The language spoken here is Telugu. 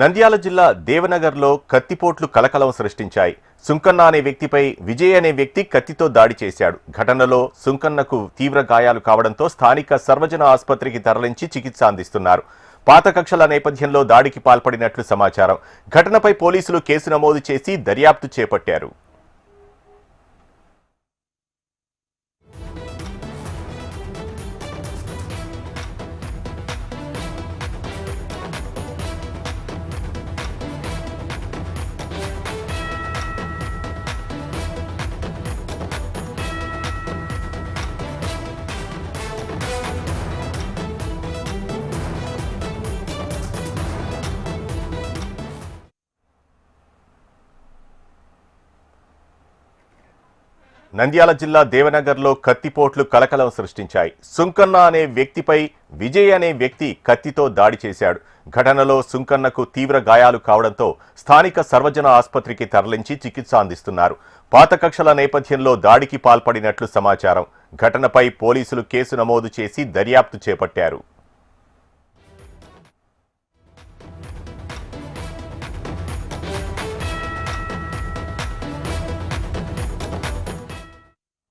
నంద్యాల జిల్లా దేవనగర్లో కత్తిపోట్లు కలకలం సృష్టించాయి. సుంకన్న అనే వ్యక్తిపై విజయ్ అనే వ్యక్తి కత్తితో దాడి చేశాడు. ఘటనలో సుంకన్నకు తీవ్ర గాయాలు కావడంతో స్థానిక సర్వజన ఆసుపత్రికి తరలించి చికిత్స అందిస్తున్నారు. పాత కక్షల నేపథ్యంలో దాడికి పాల్పడినట్లు సమాచారం. ఘటనపై పోలీసులు కేసు నమోదు చేసి దర్యాప్తు చేపట్టారు. నంద్యాల జిల్లా దేవనగర్లో కత్తిపోట్లు కలకలం సృష్టించాయి. సుంకన్న అనే వ్యక్తిపై విజయ్ అనే వ్యక్తి కత్తితో దాడి చేశాడు. ఘటనలో సుంకన్నకు తీవ్ర గాయాలు కావడంతో స్థానిక సర్వజన ఆసుపత్రికి తరలించి చికిత్స అందిస్తున్నారు. పాత కక్షల నేపథ్యంలో దాడికి పాల్పడినట్లు సమాచారం. ఘటనపై పోలీసులు కేసు నమోదు చేసి దర్యాప్తు చేపట్టారు.